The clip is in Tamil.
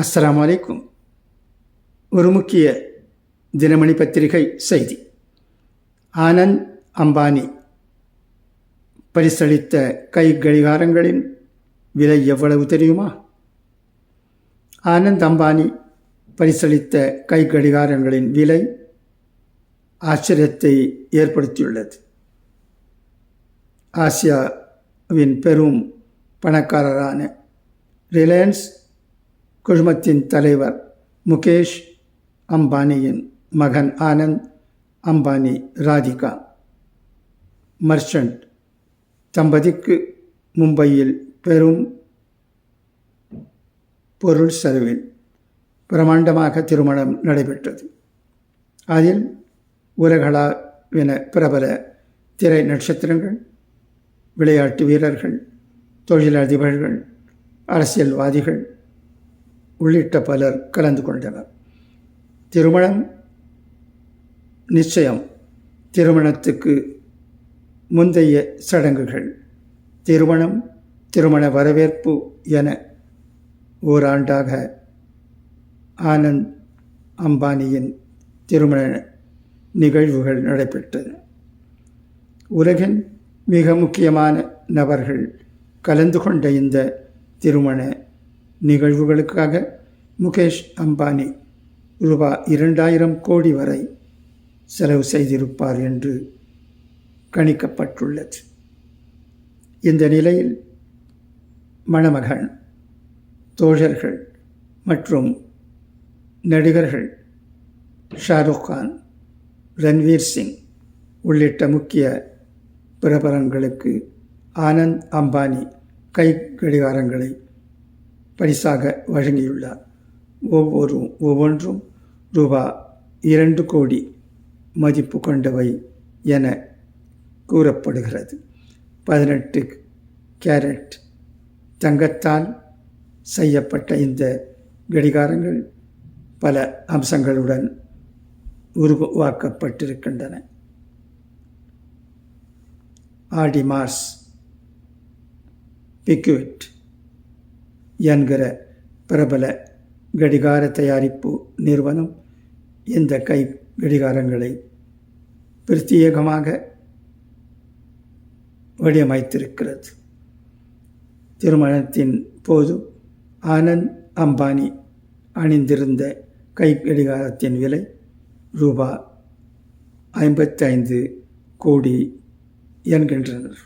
அஸ்லாம் வலைக்கும் ஒரு முக்கிய தினமணி பத்திரிகை செய்தி. ஆனந்த் அம்பானி பரிசளித்த கை கடிகாரங்களின் விலை எவ்வளவு தெரியுமா? ஆனந்த் அம்பானி பரிசளித்த கை கடிகாரங்களின் விலை ஆச்சரியத்தை ஏற்படுத்தியுள்ளது. ஆசியாவின் பெரும் பணக்காரரான ரிலையன்ஸ் குழுமத்தின் தலைவர் முகேஷ் அம்பானியின் மகன் ஆனந்த் அம்பானி ராதிகா. மர்ச்சன்ட் தம்பதிக்கு மும்பையில் பெரும் பொருள் செலவில் பிரமாண்டமாக திருமணம் நடைபெற்றது. அதில் உலகளாவின பிரபல திரை நட்சத்திரங்கள் விளையாட்டு வீரர்கள் தொழிலதிபர்கள் அரசியல்வாதிகள் உள்ளிட்ட பலர் கலந்து கொண்டனர். திருமணம் நிச்சயம் திருமணத்துக்கு முந்தைய சடங்குகள். திருமணம் திருமண வரவேற்பு என ஓராண்டாக ஆனந்த் அம்பானியின் திருமண நிகழ்வுகள் நடைபெற்றன. உலகின் மிக முக்கியமான நபர்கள் கலந்து கொண்ட இந்த திருமண நிகழ்வுகளுக்காக முகேஷ் அம்பானி ரூபா இரண்டாயிரம் கோடி வரை செலவு செய்திருப்பார் என்று கணிக்கப்பட்டுள்ளது. இந்த நிலையில் மணமகன் தோழர்கள் மற்றும் நடிகர்கள் ஷாருக் கான் ரன்வீர் சிங் உள்ளிட்ட முக்கிய பிரபலங்களுக்கு ஆனந்த் அம்பானி கை கடிகாரங்களை பரிசாக வழங்கியுள்ளார். ஒவ்வொரு ஒவ்வொன்றும் ரூபா இரண்டு கோடி மதிப்பு கொண்டவை என கூறப்படுகிறது. பதினெட்டு கேரட் தங்கத்தால் செய்யப்பட்ட இந்த கடிகாரங்கள் பல அம்சங்களுடன் உருவாக்கப்பட்டிருக்கின்றன. ஆடிமாஸ் பிக்யூட் என்கிற பிரபல கடிகார தயாரிப்பு நிறுவனம் இந்த கை கடிகாரங்களை பிரத்யேகமாக வடிவமைத்திருக்கிறது? திருமணத்தின் போது ஆனந்த் அம்பானி அணிந்திருந்த கை கடிகாரத்தின் விலை ரூபா ஐம்பத்தைந்து கோடி என்கின்றனர்.